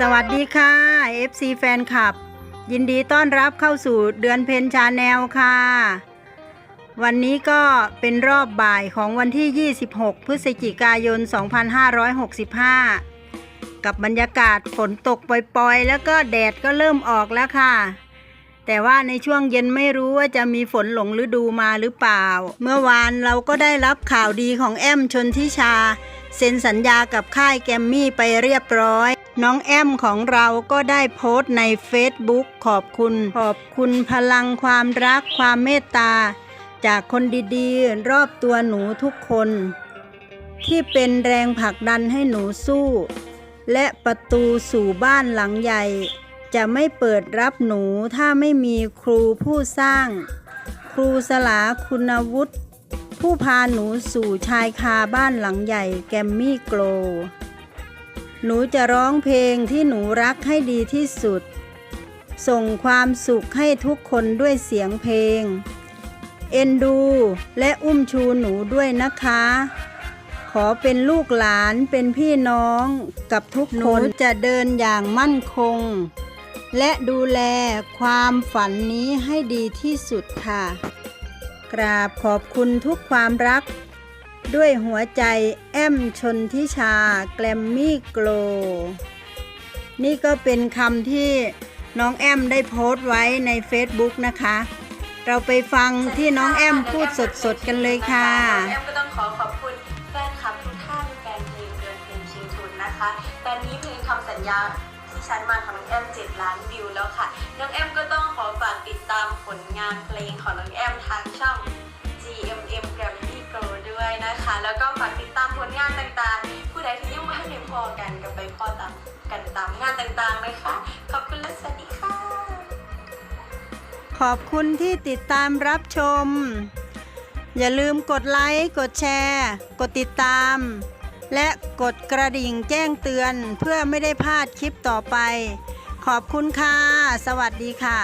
สวัสดีค่ะ FC แฟนคลับ ยินดีต้อนรับเข้าสู่เดือนเพนชาแนลค่ะ วันนี้ก็เป็นรอบบ่ายของวันที่ 26 พฤศจิกายน 2565 กับบรรยากาศฝนตกปล่อยๆ แล้วก็แดดก็เริ่มออกแล้วค่ะ แต่ว่าในช่วงเย็นไม่รู้ว่าจะมีฝนหลงฤดูมาหรือเปล่า เมื่อวานเราก็ได้รับข่าวดีของแอมชนทิชาเซ็นสัญญากับค่ายแกมมี่ไปเรียบร้อย น้องแอมของเราก็ได้โพสต์ใน Facebook ขอบคุณ ขอบคุณพลังความรักความเมตตา จากคนดีๆ รอบตัวหนูทุกคน ที่เป็นแรงผลักดันให้หนูสู้ และประตูสู่บ้านหลังใหญ่ จะไม่เปิดรับหนูถ้าไม่มีครูผู้สร้าง ครูสลาคุณวุฒิผู้พาหนูสู่ชายคาบ้านหลังใหญ่แกมมี่โกล หนูจะร้องเพลงที่หนูรักให้ดีที่สุด ส่งความสุขให้ทุกคนด้วยเสียงเพลง เอ็นดูและอุ้มชูหนูด้วยนะคะ ขอเป็นลูกหลานเป็นพี่น้องกับทุกคนหนูจะเดินอย่างมั่นคง และดูแลความฝันนี้ให้ดีที่สุดค่ะ กราบขอบคุณทุกความรัก ด้วยหัวใจแอมชนทิชา แกลมมี่โกล นี่ก็เป็นคำที่น้องแอมได้โพสต์ไว้ใน Facebook นะคะ เราไปฟังที่น้องแอมพูดสดๆกันเลยค่ะ แอมก็ต้องขอขอบคุณแฟนคลับทุกท่านแฟนเพลงเดือนเพลงชิงทุนนะคะตอนนี้เพลงคำสัญญาที่ฉันมาของน้องแอม7ล้านวิวแล้วค่ะ น้องแอมก็ต้องขอฝากติดตามผลงานเพลงของน้องแอมทาง ก็ฝากติดตามผลงานต่างๆ ผู้ใดที่ยังไม่ได้พอกันกับไปพอตามกันตามงานต่างๆนะคะ ขอบคุณและสวัสดีค่ะ ขอบคุณที่ติดตามรับชม อย่าลืมกดไลค์ กดแชร์ กดติดตาม และกดกระดิ่งแจ้งเตือนเพื่อไม่ได้พลาดคลิปต่อไป ขอบคุณค่ะ สวัสดีค่ะ